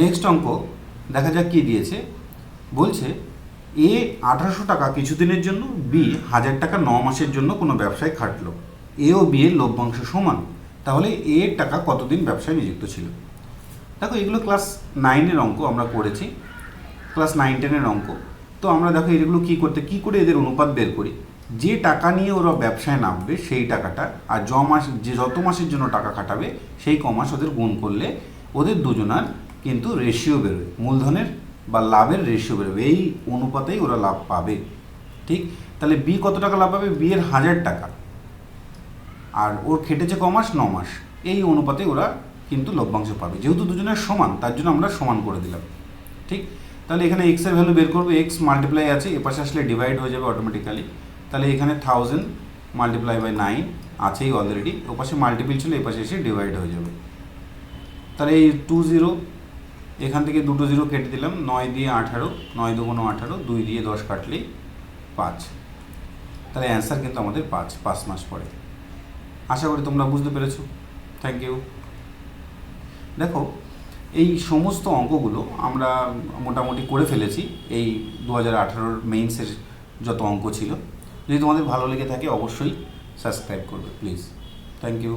Next অঙ্ক দেখা যাক কী দিয়েছে। বলছে এ আঠারোশো টাকা কিছুদিনের জন্য বি হাজার টাকা ন মাসের জন্য কোনো ব্যবসায় খাটলো। এ ও বি এর লভ্যাংশ সমান। তাহলে এ এর টাকা কতদিন ব্যবসায় নিযুক্ত ছিল? দেখো এগুলো ক্লাস নাইনের অঙ্ক আমরা করেছি। ক্লাস নাইন টেনের অঙ্ক। তো আমরা দেখো এগুলো কী করতে কী করে এদের অনুপাত বের করি? যে টাকা নিয়ে ওরা ব্যবসায় নামবে সেই টাকাটা আর য মাস যে যত মাসের জন্য টাকা খাটাবে সেই ক মাস ওদের গুণ করলে ওদের দুজনার কিন্তু রেশিও বেরোবে মূলধনের বা লাভের রেশিও বেরোবে। এই অনুপাতেই ওরা লাভ পাবে, ঠিক? তাহলে বি কত টাকা লাভ পাবে? বি এর হাজার টাকা। আর ওর খেটেছে ক মাস? ন মাস। এই অনুপাতে ওরা কিন্তু লভ্যাংশ পাবে। যেহেতু দুজনের সমান, তার জন্য আমরা সমান করে দিলাম, ঠিক? তাহলে এখানে এক্সের ভ্যালু বের করবে এক্স মাল্টিপ্লাই আছে, এপাশে আসলে ডিভাইড হয়ে যাবে অটোমেটিক্যালি তাহলে এখানে থাউজেন্ড মাল্টিপ্লাই বাই নাইন আছেই অলরেডি ওপাশে মাল্টিপিল ছিল, এপাশে এসে ডিভাইড হয়ে যাবে। তাহলে এই টু জিরো এখান থেকে দুটো জিরো কেটে দিলাম, নয় দিয়ে আঠারো, নয় দুগুণো আঠারো, দুই দিয়ে দশ কাটলেই পাঁচ। তাহলে অ্যান্সার কিন্তু আমাদের পাঁচ পাঁচ মাস পরে। আশা করি তোমরা বুঝতে পেরেছ। থ্যাংক ইউ দেখো, এই সমস্ত অঙ্কগুলো আমরা মোটামুটি করে ফেলেছি। এই দু হাজার আঠারোর মেইনসের যত অঙ্ক ছিল। যদি তোমাদের ভালো লেগে থাকে, অবশ্যই সাবস্ক্রাইব করবে প্লিজ থ্যাংক ইউ